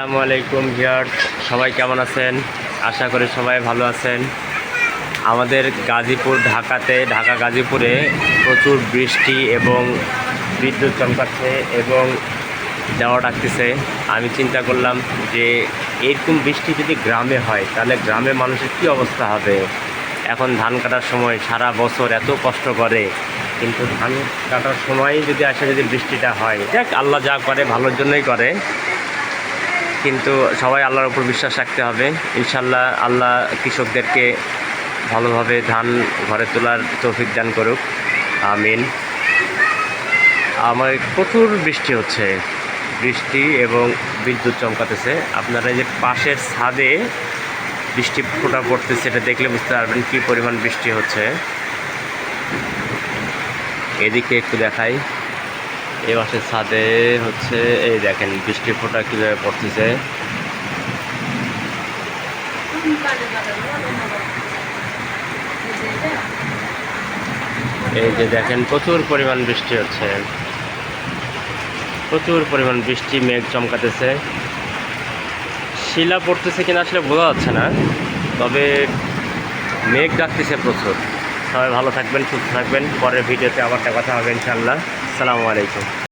আসসালামু আলাইকুম ভিয়ার সবাই কেমন আছেন? আশা করি সবাই ভালো আছেন। আমাদের গাজীপুর ঢাকাতে, ঢাকা গাজীপুরে প্রচুর বৃষ্টি এবং বিদ্যুৎ চমকাচ্ছে এবং দেওয়া ডাকতেছে। আমি চিন্তা করলাম যে, এরকম বৃষ্টি যদি গ্রামে হয়, তাহলে গ্রামে মানুষের কী অবস্থা হবে? এখন ধান কাটার সময় সারা বছর এত কষ্ট করে, কিন্তু ধান কাটার সময় যদি আসে যদি বৃষ্টিটা হয় দেখ আল্লাহ যা করে, ভালোর জন্যই করে। কিন্তু সবাই আল্লাহর উপর বিশ্বাস রাখতে হবে। ইনশাল্লাহ আল্লাহ কৃষকদেরকে ভালোভাবে ধান ঘরে তোলার তৌফিক দান করুক। আমিন। আমার প্রচুর বৃষ্টি হচ্ছে। বৃষ্টি এবং বিদ্যুৎ চমকাতেছে। আপনারা যে পাশের ছাদে বৃষ্টি ফোটা পড়তেছে, এটা দেখলে বুঝতে পারবেন কী পরিমাণ বৃষ্টি হচ্ছে। এদিকে একটু দেখাই। এ পাশের ছাদে হচ্ছে, এই দেখেন বৃষ্টি ফোঁটা কীভাবে পড়তেছে। এই যে দেখেন, প্রচুর পরিমাণ বৃষ্টি হচ্ছে। প্রচুর পরিমাণ বৃষ্টি, মেঘ চমকাতেছে। শিলা পড়তেছে কিনা আসলে বোঝা যাচ্ছে না, তবে মেঘ ডাকতেছে প্রচুর। সবাই ভালো থাকবেন সুস্থ থাকবেন। পরের ভিডিওতে আবার কথা হবে ইনশাল্লাহ সালামু আলাইকুম।